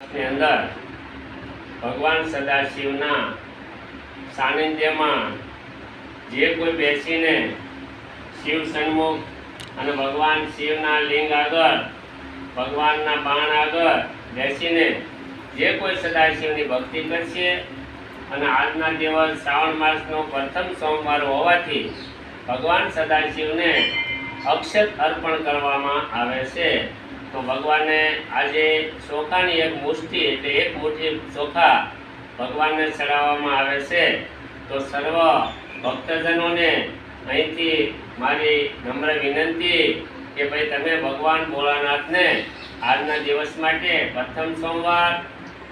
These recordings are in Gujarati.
ની અંદર ભગવાન સદાશિવના સાનિધ્યમાં જે કોઈ બેસીને શિવ સન્મુખ અને ભગવાન શિવના લિંગ આગળ, ભગવાનના બાણ આગળ બેસીને જે કોઈ સદાશિવની ભક્તિ કરશે અને આજના દિવસ શ્રાવણ માસનો પ્રથમ સોમવાર હોવાથી ભગવાન સદાશિવને અક્ષત અર્પણ કરવામાં આવે છે. તો ભગવાને આજે ચોખાની એક મુઠ્ઠી એટલે એક મુઠ્ઠી ચોખા ભગવાનને ચડાવવામાં આવે છે. તો સર્વ ભક્તજનોને અહીંથી મારી નમ્ર વિનંતી કે ભાઈ તમે ભગવાન ભોળાનાથને આજના દિવસ માટે પ્રથમ સોમવાર,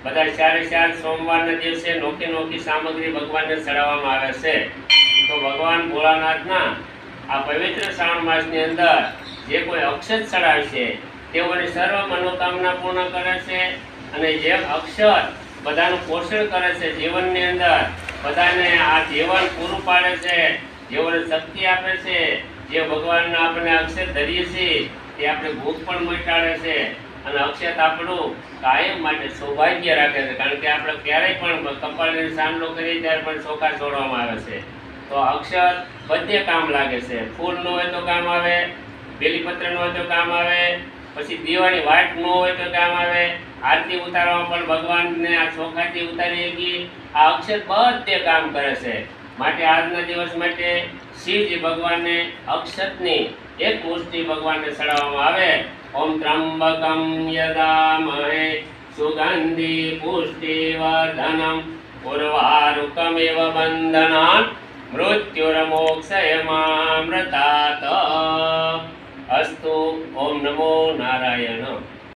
બધા ચારે ચાર સોમવારના દિવસે નોખી નોખી સામગ્રી ભગવાનને ચડાવવામાં આવે છે. તો ભગવાન ભોળાનાથના આ પવિત્ર શ્રાવણ માસની અંદર જે કોઈ અક્ષત ચડાવશે તેઓની સર્વ મનોકામના પૂર્ણ કરે છે અને જે અક્ષર બધાનું પોષણ કરે છે જીવનની અંદર, બધાને આ જીવન પૂરું પાડે છે, જેઓને શક્તિ આપે છે, જે ભગવાનના આપણે અક્ષર ધરીએ છીએ, તે આપણે ભૂખ પણ મટાડે છે. અને અક્ષત આપણું કાયમ માટે સૌભાગ્ય રાખે છે, કારણ કે આપણે ક્યારેય પણ કપાળને સામનો કરીએ ત્યારે પણ ચોખા છોડવામાં આવે છે. તો અક્ષર બધે કામ લાગે છે. ફૂલ ન હોય તો કામ આવે, બેલીપત્રનું હોય તો કામ આવે પછી દિવાળી વાટ ન હોય તો કામ આવે. આરતી ઉતારવામાં પણ ભગવાનને આ ચોખાથી ઉતારી શકીએ આ અક્ષર બધે કામ કરે છે. માટે આજના દિવસ માટે શિવજી ભગવાનને અક્ષતની એક મૂર્તિ ભગવાનને ચડાવવામાં આવે. ઓમ ત્રંબકમ યદામહે સુગંધી પુષ્ટિવર્ધનમ ઉર્વારુકમિવ બંધનાન મૃત્યુરમોક્ષયમામૃતાત అస్తు ఓం నమో నారాయణ